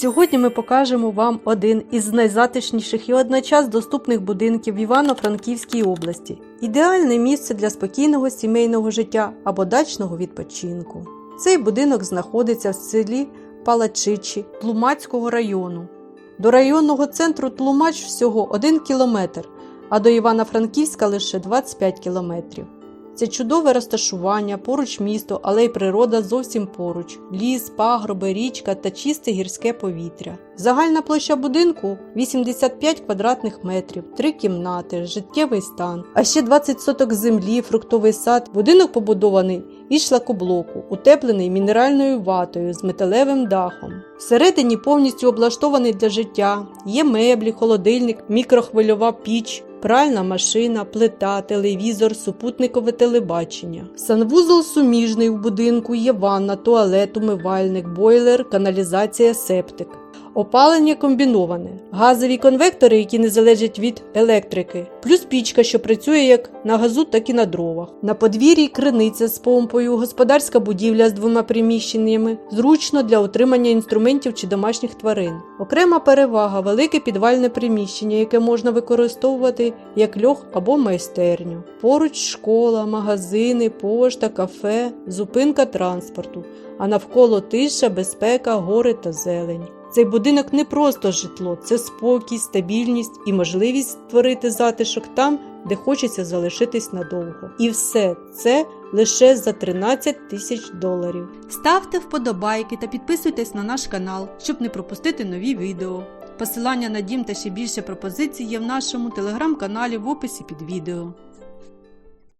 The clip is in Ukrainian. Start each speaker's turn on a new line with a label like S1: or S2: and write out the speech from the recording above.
S1: Сьогодні ми покажемо вам один із найзатишніших і одночас доступних будинків в Івано-Франківській області. Ідеальне місце для спокійного сімейного життя або дачного відпочинку. Цей будинок знаходиться в селі Палачичі Тлумацького району. До районного центру Тлумач всього 1 кілометр, а до Івано-Франківська лише 25 кілометрів. Це чудове розташування, поруч місто, але й природа зовсім поруч: ліс, пагроби, річка та чисте гірське повітря. Загальна площа будинку 85 квадратних метрів, три кімнати, життєвий стан, а ще 20 соток землі, фруктовий сад. Будинок побудований із шлакоблоку, утеплений мінеральною ватою з металевим дахом. Всередині повністю облаштований для життя. Є меблі, холодильник, мікрохвильова піч, пральна машина, плита, телевізор, супутникове телебачення. Санвузол суміжний в будинку, є ванна, туалет, умивальник, бойлер, каналізація, септик. Опалення комбіноване, газові конвектори, які не залежать від електрики, плюс пічка, що працює як на газу, так і на дровах. На подвір'ї криниця з помпою, господарська будівля з двома приміщеннями, зручно для утримання інструментів чи домашніх тварин. Окрема перевага велике підвальне приміщення, яке можна використовувати як льох або майстерню. Поруч школа, магазини, пошта, кафе, зупинка транспорту, а навколо тиша, безпека, гори та зелень. Цей будинок не просто житло, це спокій, стабільність і можливість створити затишок там, де хочеться залишитись надовго. І все це лише за 13 тисяч доларів. Ставте вподобайки та підписуйтесь на наш канал, щоб не пропустити нові відео. Посилання на дім та ще більше пропозицій є в нашому телеграм-каналі в описі під відео.